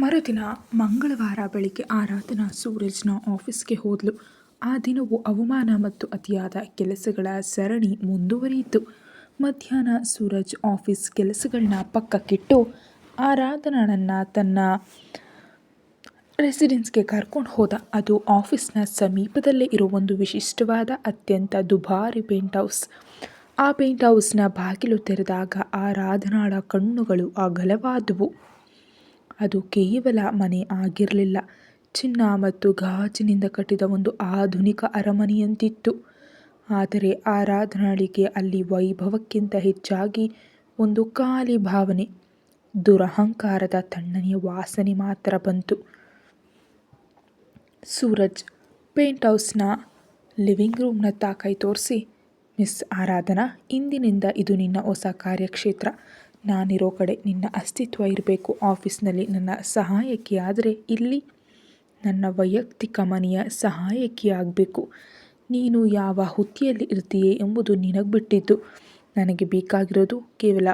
ಮರುದಿನ ಮಂಗಳವಾರ ಬೆಳಿಗ್ಗೆ ಆರಾಧನಾ ಸೂರಜ್ನ ಆಫೀಸ್ಗೆ ಹೋದ್ಲು. ಆ ದಿನವೂ ಅವಮಾನ ಮತ್ತು ಅತಿಯಾದ ಕೆಲಸಗಳ ಸರಣಿ ಮುಂದುವರಿಯಿತು. ಮಧ್ಯಾಹ್ನ ಸೂರಜ್ ಆಫೀಸ್ ಕೆಲಸಗಳನ್ನ ಪಕ್ಕಕ್ಕಿಟ್ಟು ಆರಾಧನಳನ್ನು ತನ್ನ ರೆಸಿಡೆನ್ಸ್ಗೆ ಕರ್ಕೊಂಡು ಹೋದ. ಅದು ಆಫೀಸ್ನ ಸಮೀಪದಲ್ಲೇ ಇರೋ ಒಂದು ವಿಶಿಷ್ಟವಾದ ಅತ್ಯಂತ ದುಬಾರಿ ಪೇಂಟ್ ಹೌಸ್ ಆ ಪೇಂಟ್ ಹೌಸ್ನ ಬಾಗಿಲು ತೆರೆದಾಗ ಆರಾಧನಾಳ ಕಣ್ಣುಗಳು ಅಗಲವಾದವು. ಅದು ಕೇವಲ ಮನೆ ಆಗಿರಲಿಲ್ಲ. ಚಿನ್ನ ಮತ್ತು ಗಾಜಿನಿಂದ ಕಟ್ಟಿದ ಒಂದು ಆಧುನಿಕ ಅರಮನೆಯಂತಿತ್ತು. ಆದರೆ ಆರಾಧನಾಳಿಗೆ ಅಲ್ಲಿ ವೈಭವಕ್ಕಿಂತ ಹೆಚ್ಚಾಗಿ ಒಂದು ಖಾಲಿ ಭಾವನೆ, ದುರಹಂಕಾರದ ತಣ್ಣನೆಯ ವಾಸನೆ ಮಾತ್ರ ಬಂತು. ಸೂರಜ್ ಪೇಂಟ್ ಹೌಸ್ನ ಲಿವಿಂಗ್ ರೂಮ್ನ ಕೈ ತೋರಿಸಿ, ಮಿಸ್ ಆರಾಧನಾ, ಇಂದಿನಿಂದ ಇದು ನಿನ್ನ ಹೊಸ ಕಾರ್ಯಕ್ಷೇತ್ರ. ನಾನಿರೋ ಕಡೆ ನಿನ್ನ ಅಸ್ತಿತ್ವ ಇರಬೇಕು ಆಫೀಸ್ನಲ್ಲಿ. ನನ್ನ ಸಹಾಯಕಿ ಆದರೆ ಇಲ್ಲಿ ನನ್ನ ವೈಯಕ್ತಿಕ ಮನೆಯ ಸಹಾಯಕಿಯಾಗಬೇಕು. ನೀನು ಯಾವ ಹುದ್ದೆಯಲ್ಲಿ ಇರ್ತೀಯೇ ಎಂಬುದು ನಿನಗೆ ಬಿಟ್ಟಿದ್ದು. ನನಗೆ ಬೇಕಾಗಿರೋದು ಕೇವಲ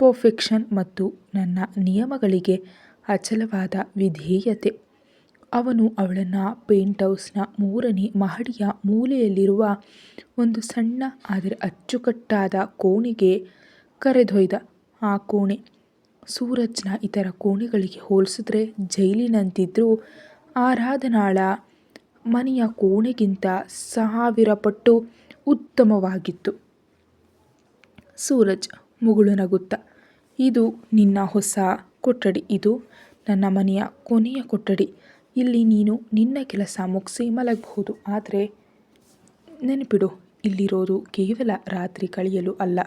ಪರ್ಫೆಕ್ಷನ್ ಮತ್ತು ನನ್ನ ನಿಯಮಗಳಿಗೆ ಅಚಲವಾದ ವಿಧೇಯತೆ. ಅವನು ಅವಳನ್ನು ಪೇಂಟ್ ಹೌಸ್ನ ಮೂರನೇ ಮಹಡಿಯ ಮೂಲೆಯಲ್ಲಿರುವ ಒಂದು ಸಣ್ಣ, ಆದರೆ ಅಚ್ಚುಕಟ್ಟಾದ ಕೋಣೆಗೆ ಕರೆದೊಯ್ದ ಆ ಕೋಣೆ. ಸೂರಜ್ನ ಇತರ ಕೋಣೆಗಳಿಗೆ ಹೋಲಿಸಿದ್ರೆ ಜೈಲಿನಂತಿದ್ರೂ ಆರಾಧನಾಳ ಮನೆಯ ಕೋಣೆಗಿಂತ ಸಾವಿರ ಪಟ್ಟು ಉತ್ತಮವಾಗಿತ್ತು. ಸೂರಜ್ ಮುಗುಳು ನಗುತ್ತ, ಇದು ನಿನ್ನ ಹೊಸ ಕೊಠಡಿ. ಇದು ನನ್ನ ಮನೆಯ ಕೊನೆಯ ಕೊಠಡಿ. ಇಲ್ಲಿ ನೀನು ನಿನ್ನ ಕೆಲಸ ಮುಗಿಸಿ ಮಲಗಬಹುದು. ಆದರೆ ನೆನಪಿಡು, ಇಲ್ಲಿರೋದು ಕೇವಲ ರಾತ್ರಿ ಕಳೆಯಲು ಅಲ್ಲ.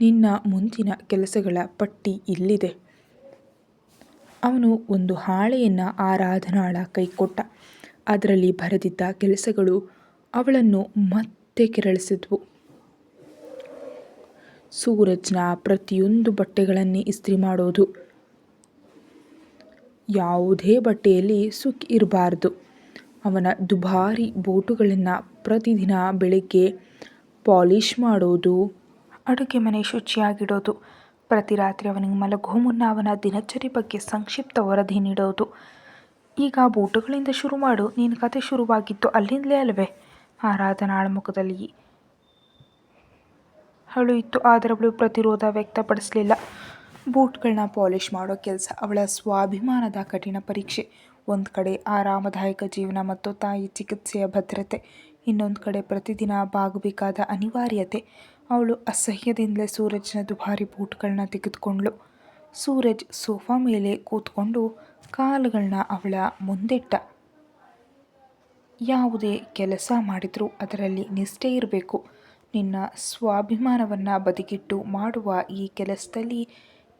ನಿನ್ನ ಮುಂದಿನ ಕೆಲಸಗಳ ಪಟ್ಟಿ ಇಲ್ಲಿದೆ. ಅವನು ಒಂದು ಹಾಳೆಯನ್ನು ಆರಾಧನಾಳ ಕೈ ಕೊಟ್ಟ ಅದರಲ್ಲಿ ಬರೆದಿದ್ದ ಕೆಲಸಗಳು ಅವಳನ್ನು ಮತ್ತೆ ಕೆರಳಿಸಿದ್ವು. ಸೂರಜ್ನ ಪ್ರತಿಯೊಂದು ಬಟ್ಟೆಗಳನ್ನೇ ಇಸ್ತ್ರಿ ಮಾಡೋದು. ಯಾವುದೇ ಬಟ್ಟೆಯಲ್ಲಿ ಸುಕ್ ಇರಬಾರ್ದು. ಅವನ ದುಬಾರಿ ಬೂಟುಗಳನ್ನು ಪ್ರತಿದಿನ ಬೆಳಗ್ಗೆ ಪಾಲಿಷ್ ಮಾಡೋದು ಅಡುಗೆ ಮನೆ ಶುಚಿಯಾಗಿಡೋದು. ಪ್ರತಿ ರಾತ್ರಿ ಅವನಿಗೆ ಮಲಗೋ ಮುನ್ನ ಅವನ ದಿನಚರಿ ಬಗ್ಗೆ ಸಂಕ್ಷಿಪ್ತ ವರದಿ ನೀಡೋದು. ಈಗ ಬೂಟುಗಳಿಂದ ಶುರು ಮಾಡು. ನೀನು ಕತೆ ಶುರುವಾಗಿತ್ತು ಅಲ್ಲಿಂದಲೇ ಅಲ್ವೇ? ಆರಾಧನಾಳ ಮುಖದಲ್ಲಿ ಹಳು ಇತ್ತು ಆದರೆ ಅವಳು ಪ್ರತಿರೋಧ ವ್ಯಕ್ತಪಡಿಸಲಿಲ್ಲ. ಬೂಟ್ಗಳನ್ನ ಪಾಲಿಷ್ ಮಾಡೋ ಕೆಲಸ ಅವಳ ಸ್ವಾಭಿಮಾನದ ಕಠಿಣ ಪರೀಕ್ಷೆ. ಒಂದು ಕಡೆ ಆರಾಮದಾಯಕ ಜೀವನ ಮತ್ತು ತಾಯಿ ಚಿಕಿತ್ಸೆಯ ಭದ್ರತೆ. ಇನ್ನೊಂದು ಕಡೆ ಪ್ರತಿದಿನ ಬಾಗಬೇಕಾದ ಅನಿವಾರ್ಯತೆ. ಅವಳು ಅಸಹ್ಯದಿಂದಲೇ ಸೂರಜ್ನ ದುಬಾರಿ ಬೂಟ್ಗಳನ್ನ ತೆಗೆದುಕೊಂಡ್ಳು. ಸೂರಜ್ ಸೋಫಾ ಮೇಲೆ ಕೂತ್ಕೊಂಡು ಕಾಲುಗಳನ್ನ ಅವಳ ಮುಂದಿಟ್ಟ. ಯಾವುದೇ ಕೆಲಸ ಮಾಡಿದರೂ ಅದರಲ್ಲಿ ನಿಷ್ಠೆ ಇರಬೇಕು. ನಿನ್ನ ಸ್ವಾಭಿಮಾನವನ್ನು ಬದಿಗಿಟ್ಟು ಮಾಡುವ ಈ ಕೆಲಸದಲ್ಲಿ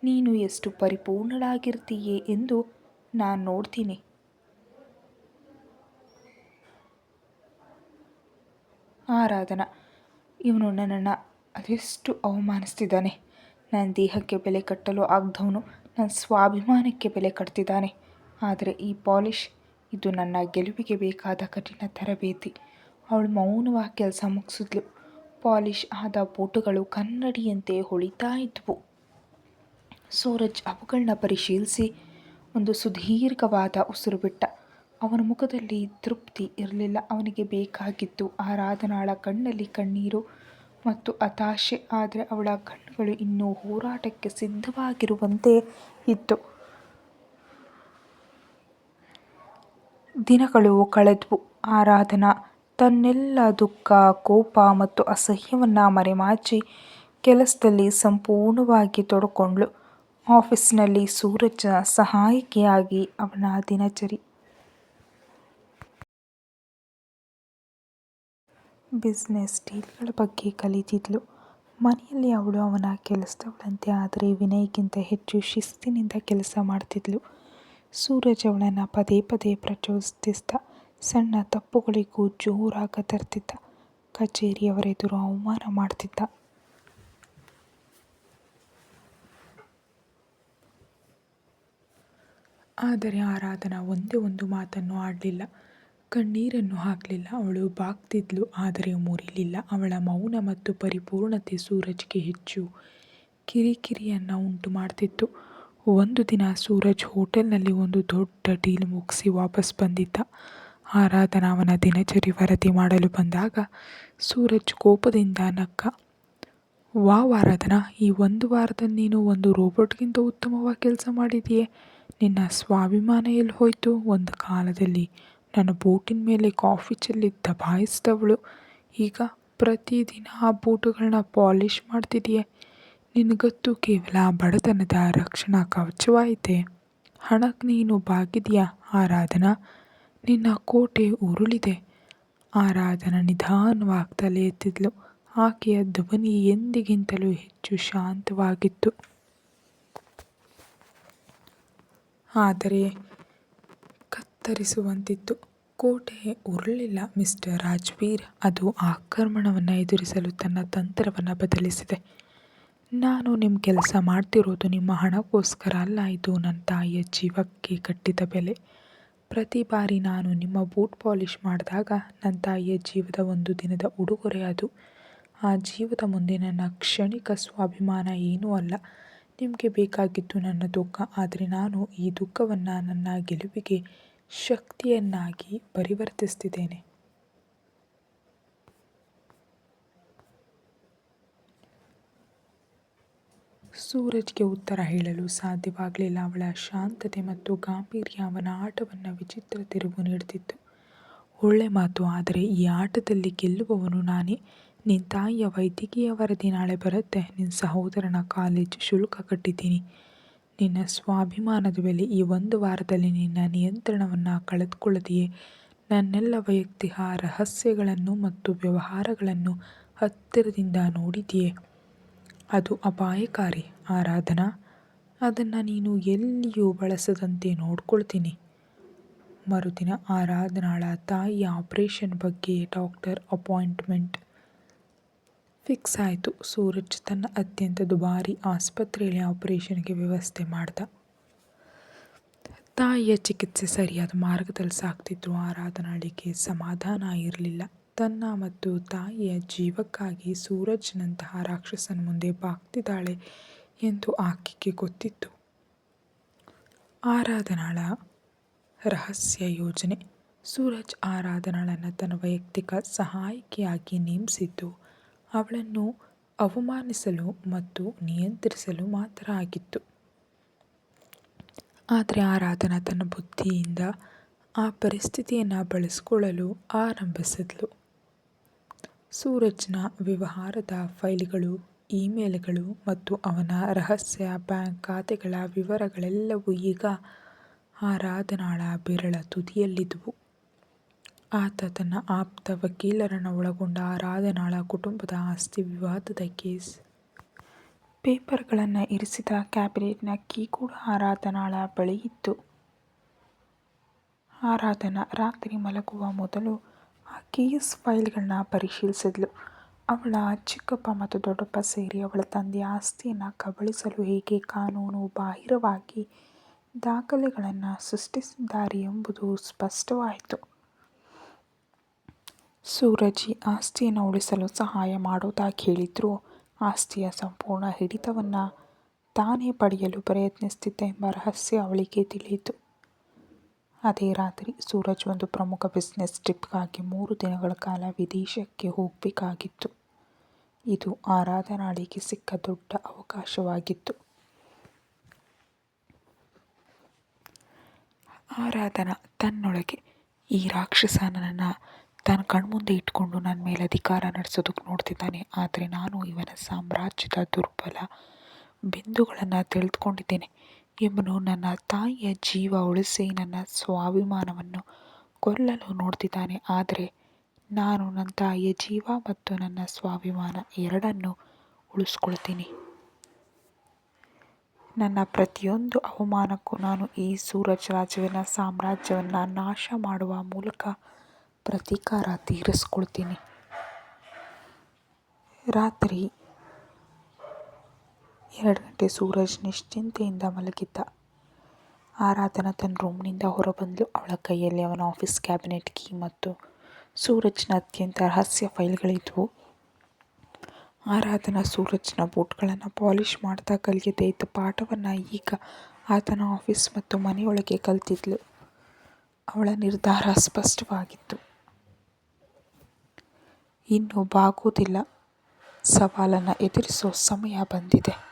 ನೀನು ಎಷ್ಟು ಪರಿಪೂರ್ಣಳಾಗಿರ್ತೀಯೇ ಎಂದು ನಾನು ನೋಡ್ತೀನಿ. ಆರಾಧನಾ, ಇವನು ನನ್ನನ್ನು ಅದೆಷ್ಟು ಅವಮಾನಿಸ್ತಿದ್ದಾನೆ. ನನ್ನ ದೇಹಕ್ಕೆ ಬೆಲೆ ಕಟ್ಟಲು ಆಗದವನು ನನ್ನ ಸ್ವಾಭಿಮಾನಕ್ಕೆ ಬೆಲೆ ಕಟ್ತಿದ್ದಾನೆ. ಆದರೆ ಈ ಪಾಲಿಷ್ ಇದು ನನ್ನ ಗೆಲುವಿಗೆ ಬೇಕಾದ ಕಠಿಣ ತರಬೇತಿ. ಅವಳು ಮೌನವಾಗಿ ಕೆಲಸ ಮುಗಿಸಿದ್ಲು. ಪಾಲಿಷ್ ಆದ ಬೂಟುಗಳು ಕನ್ನಡಿಯಂತೆ ಹೊಳಿತಾ ಇದ್ವು. ಸೂರಜ್ ಅವುಗಳನ್ನ ಪರಿಶೀಲಿಸಿ ಒಂದು ಸುದೀರ್ಘವಾದ ಉಸಿರು ಬಿಟ್ಟ. ಅವನ ಮುಖದಲ್ಲಿ ತೃಪ್ತಿ ಇರಲಿಲ್ಲ. ಅವನಿಗೆ ಬೇಕಾಗಿದ್ದು ಆರಾಧನಾಳ ಕಣ್ಣಲ್ಲಿ ಕಣ್ಣೀರು. ಮತ್ತು ಹತಾಶೆ ಆದರೆ ಅವಳ ಕಣ್ಣುಗಳು ಇನ್ನೂ ಹೋರಾಟಕ್ಕೆ ಸಿದ್ಧವಾಗಿರುವಂತೆ ಇತ್ತು. ದಿನಗಳು ಕಳೆದವು. ಆರಾಧನಾ, ತನ್ನೆಲ್ಲ ದುಃಖ, ಕೋಪ ಮತ್ತು ಅಸಹ್ಯವನ್ನು ಮರೆಮಾಚಿ ಕೆಲಸದಲ್ಲಿ ಸಂಪೂರ್ಣವಾಗಿ ತೊಡಕೊಂಡಳು. ಆಫೀಸ್ನಲ್ಲಿ ಸೂರಜ್ನ ಸಹಾಯಕಿಯಾಗಿ ಅವನ ದಿನಚರಿ ಬಿಸ್ನೆಸ್ ಡೀಲ್ಗಳ ಬಗ್ಗೆ ಕಲಿತಿದ್ಲು. ಮನೆಯಲ್ಲಿ ಅವಳು ಅವನ ಕೆಲಸದವಳಂತೆ, ಆದರೆ ವಿನಯ್ಗಿಂತ ಹೆಚ್ಚು ಶಿಸ್ತಿನಿಂದ ಕೆಲಸ ಮಾಡ್ತಿದ್ಲು. ಸೂರಜ್ ಅವಳನ್ನು ಪದೇ ಪದೇ ಪ್ರಚೋದಿಸ್ತ ಸಣ್ಣ ತಪ್ಪುಗಳಿಗೂ ಜೋರಾಗಿ ತರ್ತಿದ್ದ. ಕಚೇರಿಯವರೆದುರು ಅವಮಾನ ಮಾಡ್ತಿದ್ದ. ಆದರೆ ಆರಾಧನಾ ಒಂದೇ ಒಂದು ಮಾತನ್ನು ಆಡಲಿಲ್ಲ. ಕಣ್ಣೀರನ್ನು ಹಾಕಲಿಲ್ಲ. ಅವಳು ಬಾಗ್ತಿದ್ಲು, ಆದರೆ ಮುರಿಲಿಲ್ಲ. ಅವಳ ಮೌನ ಮತ್ತು ಪರಿಪೂರ್ಣತೆ ಸೂರಜ್ಗೆ ಹೆಚ್ಚು ಕಿರಿಕಿರಿಯನ್ನು ಉಂಟು ಮಾಡ್ತಿತ್ತು ಒಂದು ದಿನ ಸೂರಜ್ ಹೋಟೆಲ್ನಲ್ಲಿ ಒಂದು ದೊಡ್ಡ ಡೀಲ್ ಮುಗಿಸಿ ವಾಪಸ್ ಬಂದಿದ್ದ. ಆರಾಧನಾ ಅವನ ದಿನಚರಿ ವರದಿ ಮಾಡಲು ಬಂದಾಗ ಸೂರಜ್ ಕೋಪದಿಂದ ನಕ್ಕ, ವಾವ್ ಆರಾಧನಾ, ಈ ಒಂದು ವಾರದಲ್ಲಿ ನೀನು ಒಂದು ರೋಬೋಟ್ಗಿಂತ ಉತ್ತಮವಾಗಿ ಕೆಲಸ ಮಾಡಿದೆಯೇ ನಿನ್ನ ಸ್ವಾಭಿಮಾನ ಎಲ್ಲಿ ಹೋಯಿತು? ಒಂದು ಕಾಲದಲ್ಲಿ ನನ್ನ ಬೂಟಿನ ಮೇಲೆ ಕಾಫಿ ಚೆಲ್ಲಿ ದಬಾಯಿಸಿದವಳು. ಈಗ ಪ್ರತಿದಿನ ಆ ಬೂಟುಗಳನ್ನ ಪಾಲಿಷ್ ಮಾಡ್ತಿದೆಯೇ. ನಿನಗತ್ತು ಕೇವಲ ಬಡತನದ ರಕ್ಷಣಾ ಕವಚವಾಯಿತೆ. ಹಣಕ್ಕೆ ನೀನು ಬಾಗಿದೆಯಾ, ಆರಾಧನಾ? ನಿನ್ನ ಕೋಟೆ ಉರುಳಿದೆ. ಆರಾಧನಾ ನಿಧಾನವಾಗಿ ತಲೆ ಎತ್ತಿದ್ಲು. ಆಕೆಯ ಧ್ವನಿ ಎಂದಿಗಿಂತಲೂ ಹೆಚ್ಚು ಶಾಂತವಾಗಿತ್ತು. ಆದರೆ ಕತ್ತರಿಸುವಂತಿತ್ತು ಕೋಟೆ ಉರುಳಿಲ್ಲ, ಮಿಸ್ಟರ್ ರಾಜ್ವೀರ್. ಅದು ಆಕ್ರಮಣವನ್ನು ಎದುರಿಸಲು ತನ್ನ ತಂತ್ರವನ್ನು ಬದಲಿಸಿದೆ. ನಾನು ನಿಮ್ಮ ಕೆಲಸ ಮಾಡ್ತಿರೋದು ನಿಮ್ಮ ಹಣಕ್ಕೋಸ್ಕರ ಅಲ್ಲ ಇದು ನನ್ನ ತಾಯಿಯ ಜೀವಕ್ಕೆ ಕಟ್ಟಿದ ಬೆಲೆ. ಪ್ರತಿ ಬಾರಿ ನಾನು ನಿಮ್ಮ ಬೂಟ್ ಪಾಲಿಷ್ ಮಾಡಿದಾಗ ನನ್ನ ತಾಯಿಯ ಜೀವದ ಒಂದು ದಿನದ ಉಡುಗೊರೆ ಅದು. ಆ ಜೀವದ ಮುಂದೆ ನನ್ನ ಕ್ಷಣಿಕ ಸ್ವಾಭಿಮಾನ ಏನೂ ಅಲ್ಲ. ನಿಮಗೆ ಬೇಕಾಗಿದ್ದು ನನ್ನ ದುಃಖ. ಆದರೆ ನಾನು ಈ ದುಃಖವನ್ನು ನನ್ನ ಗೆಲುವಿಗೆ ಶಕ್ತಿಯನ್ನಾಗಿ ಪರಿವರ್ತಿಸ್ತಿದ್ದೇನೆ. ಸೂರಜ್ಗೆ ಉತ್ತರ ಹೇಳಲು ಸಾಧ್ಯವಾಗಲಿಲ್ಲ. ಅವಳ ಶಾಂತತೆ ಮತ್ತು ಗಾಂಭೀರ್ಯ ಅವನ ಆಟವನ್ನು ವಿಚಿತ್ರ ತಿರುವು ನೀಡುತ್ತಿತ್ತು. ಒಳ್ಳೆ ಮಾತು, ಆದರೆ ಈ ಆಟದಲ್ಲಿ ಗೆಲ್ಲುವವನು ನಾನೇ. ನಿನ್ನ ತಾಯಿಯ ವೈದ್ಯಕೀಯ ವರದಿ ನಾಳೆ ಬರುತ್ತೆ. ನಿನ್ನ ಸಹೋದರನ ಕಾಲೇಜ್ ಶುಲ್ಕ ಕಟ್ಟಿದ್ದೀನಿ. ನಿನ್ನ ಸ್ವಾಭಿಮಾನದ ಬೆಲೆ ಈ ಒಂದು ವಾರದಲ್ಲಿ ನಿನ್ನ ನಿಯಂತ್ರಣವನ್ನು ಕಳೆದುಕೊಳ್ಳದೆಯೇ ನನ್ನೆಲ್ಲ ವೈಯಕ್ತಿಕ ರಹಸ್ಯಗಳನ್ನು ಮತ್ತು ವ್ಯವಹಾರಗಳನ್ನು ಹತ್ತಿರದಿಂದ ನೋಡಿದೆಯೇ ಅದು ಅಪಾಯಕಾರಿ, ಆರಾಧನಾ. ಅದನ್ನು ನೀನು ಎಲ್ಲಿಯೂ ಬಳಸದಂತೆ ನೋಡ್ಕೊಳ್ತೀನಿ. ಮರುದಿನ ಆರಾಧನಾಳ ತಾಯಿಯ ಆಪರೇಷನ್ ಬಗ್ಗೆ ಡಾಕ್ಟರ್ ಅಪಾಯಿಂಟ್ಮೆಂಟ್ ಫಿಕ್ಸ್ ಆಯಿತು. ಸೂರಜ್ ತನ್ನ ಅತ್ಯಂತ ದುಬಾರಿ ಆಸ್ಪತ್ರೆಯಲ್ಲಿ ಆಪರೇಷನ್ಗೆ ವ್ಯವಸ್ಥೆ ಮಾಡ್ದ. ತಾಯಿಯ ಚಿಕಿತ್ಸೆ ಸರಿಯಾದ ಮಾರ್ಗದಲ್ಲಿ ಸಾಗ್ತಿದ್ರು ಆರಾಧನಾಳಿಗೆ ಸಮಾಧಾನ ಇರಲಿಲ್ಲ. ತನ್ನ ಮತ್ತು ತಾಯಿಯ ಜೀವಕ್ಕಾಗಿ ಸೂರಜ್ನಂತಹ ರಾಕ್ಷಸನ ಮುಂದೆ ಬಾಗ್ತಿದ್ದಾಳೆ ಎಂದು ಆಕೆಗೆ ಗೊತ್ತಿತ್ತು. ಆರಾಧನಾಳ ರಹಸ್ಯ ಯೋಜನೆ. ಸೂರಜ್ ಆರಾಧನಾಳನ್ನು ತನ್ನ ವೈಯಕ್ತಿಕ ಸಹಾಯಕಿಯಾಗಿ ನೇಮಿಸಿದ್ದು ಅವಳನ್ನು ಅವಮಾನಿಸಲು ಮತ್ತು ನಿಯಂತ್ರಿಸಲು ಮಾತ್ರ ಆಗಿತ್ತು. ಆದರೆ ಆರಾಧನಾ ತನ್ನ ಬುದ್ಧಿಯಿಂದ ಆ ಪರಿಸ್ಥಿತಿಯನ್ನು ಬಳಸಿಕೊಳ್ಳಲು ಆರಂಭಿಸಿದ್ಲು. ಸೂರಜ್ನ ವ್ಯವಹಾರದ ಫೈಲ್ಗಳು, ಇಮೇಲ್ಗಳು ಮತ್ತು ಅವನ ರಹಸ್ಯ ಬ್ಯಾಂಕ್ ಖಾತೆಗಳ ವಿವರಗಳೆಲ್ಲವೂ ಈಗ ಆರಾಧನಾಳ ಬೆರಳ ತುದಿಯಲ್ಲಿದ್ದವು ಆತ ತನ್ನ ಆಪ್ತ ವಕೀಲರನ್ನು ಒಳಗೊಂಡ ಆರಾಧನಾಳ ಕುಟುಂಬದ ಆಸ್ತಿ ವಿವಾದದ ಕೇಸ್. ಪೇಪರ್ಗಳನ್ನು ಇರಿಸಿದ ಕ್ಯಾಬಿನೆಟ್ನ ಕೀ ಕೂಡ ಆರಾಧನಾಳ ಬಳಿ ಇತ್ತು. ಆರಾಧನಾ ರಾತ್ರಿ ಮಲಗುವ ಮೊದಲು ಆ ಕೇಸ್ ಫೈಲ್ಗಳನ್ನ ಪರಿಶೀಲಿಸಿದ್ಲು. ಅವಳ ಚಿಕ್ಕಪ್ಪ ಮತ್ತು ದೊಡ್ಡಪ್ಪ ಸೇರಿ ಅವಳ ತಂದೆಯ ಆಸ್ತಿಯನ್ನು ಕಬಳಿಸಲು ಹೇಗೆ ಕಾನೂನು ಬಾಹಿರವಾಗಿ ದಾಖಲೆಗಳನ್ನು ಸೃಷ್ಟಿಸಿದ್ದಾರೆ ಎಂಬುದು ಸ್ಪಷ್ಟವಾಯಿತು. ಸೂರಜ್ ಆಸ್ತಿಯನ್ನು ಉಳಿಸಲು ಸಹಾಯ ಮಾಡೋದಾಗಿ ಹೇಳಿದ್ರು ಆಸ್ತಿಯ ಸಂಪೂರ್ಣ ಹಿಡಿತವನ್ನು ತಾನೇ ಪಡೆಯಲು ಪ್ರಯತ್ನಿಸುತ್ತಿದ್ದ ಎಂಬ ರಹಸ್ಯ ಅವಳಿಗೆ ತಿಳಿಯಿತು. ಅದೇ ರಾತ್ರಿ ಸೂರಜ್ ಒಂದು ಪ್ರಮುಖ ಬಿಸ್ನೆಸ್ ಟ್ರಿಪ್ಗಾಗಿ ಮೂರು ದಿನಗಳ ಕಾಲ ವಿದೇಶಕ್ಕೆ ಹೋಗಬೇಕಾಗಿತ್ತು. ಇದು ಆರಾಧನಾಳಿಗೆ ಸಿಕ್ಕ ದೊಡ್ಡ ಅವಕಾಶವಾಗಿತ್ತು. ಆರಾಧನಾ ತನ್ನೊಳಗೆ ಈ ರಾಕ್ಷಸ ನನ್ನನ್ನು ತನ್ನ ಕಣ್ಮುಂದೆ ಇಟ್ಕೊಂಡು ನನ್ನ ಮೇಲೆ ಅಧಿಕಾರ ನಡೆಸೋದಕ್ಕೆ ನೋಡ್ತಿದ್ದಾನೆ. ಆದರೆ ನಾನು ಇವನ ಸಾಮ್ರಾಜ್ಯದ ದುರ್ಬಲ ಬಿಂದುಗಳನ್ನು ತಿಳಿದುಕೊಂಡಿದ್ದೇನೆ ಇವನು ನನ್ನ ತಾಯಿಯ ಜೀವ ಉಳಿಸಿ ನನ್ನ ಸ್ವಾಭಿಮಾನವನ್ನು ಕೊಲ್ಲಲು ನೋಡ್ತಿದ್ದಾನೆ. ಆದರೆ ನಾನು ನನ್ನ ತಾಯಿಯ ಜೀವ ಮತ್ತು ನನ್ನ ಸ್ವಾಭಿಮಾನ ಎರಡನ್ನೂ ಉಳಿಸ್ಕೊಳ್ತೀನಿ. ನನ್ನ ಪ್ರತಿಯೊಂದು ಅವಮಾನಕ್ಕೂ ನಾನು ಈ ಸೂರಜ್ ರಾಜವಿನ ಸಾಮ್ರಾಜ್ಯವನ್ನು ನಾಶ ಮಾಡುವ ಮೂಲಕ ಪ್ರತೀಕಾರ ತೀರಿಸ್ಕೊಳ್ತೀನಿ. ರಾತ್ರಿ ಎರಡು ಗಂಟೆ ಸೂರಜ್ ನಿಶ್ಚಿಂತೆಯಿಂದ ಮಲಗಿದ್ದ. ಆರಾಧನಾ ತನ್ನ ರೂಮ್ನಿಂದ ಹೊರಬಂದಳು ಅವಳ ಕೈಯಲ್ಲಿ ಅವನ ಆಫೀಸ್ ಕ್ಯಾಬಿನೆಟ್ ಕೀ ಮತ್ತು ಸೂರಜ್ನ ಅತ್ಯಂತ ರಹಸ್ಯ ಫೈಲ್ಗಳಿದ್ವು. ಆರಾಧನಾ ಸೂರಜ್ನ ಬೂಟ್ಗಳನ್ನು ಪಾಲಿಷ್ ಮಾಡ್ತಾ ಕಲಿಯದೆ ಇದ್ದ ಪಾಠವನ್ನು ಈಗ ಆತನ ಆಫೀಸ್ ಮತ್ತು ಮನೆಯೊಳಗೆ ಕಲಿತಿದ್ಲು. ಅವಳ ನಿರ್ಧಾರ ಸ್ಪಷ್ಟವಾಗಿತ್ತು. ಇನ್ನು ಬಾಗುವುದಿಲ್ಲ. ಸವಾಲನ್ನು ಎದುರಿಸೋ ಸಮಯ ಬಂದಿದೆ.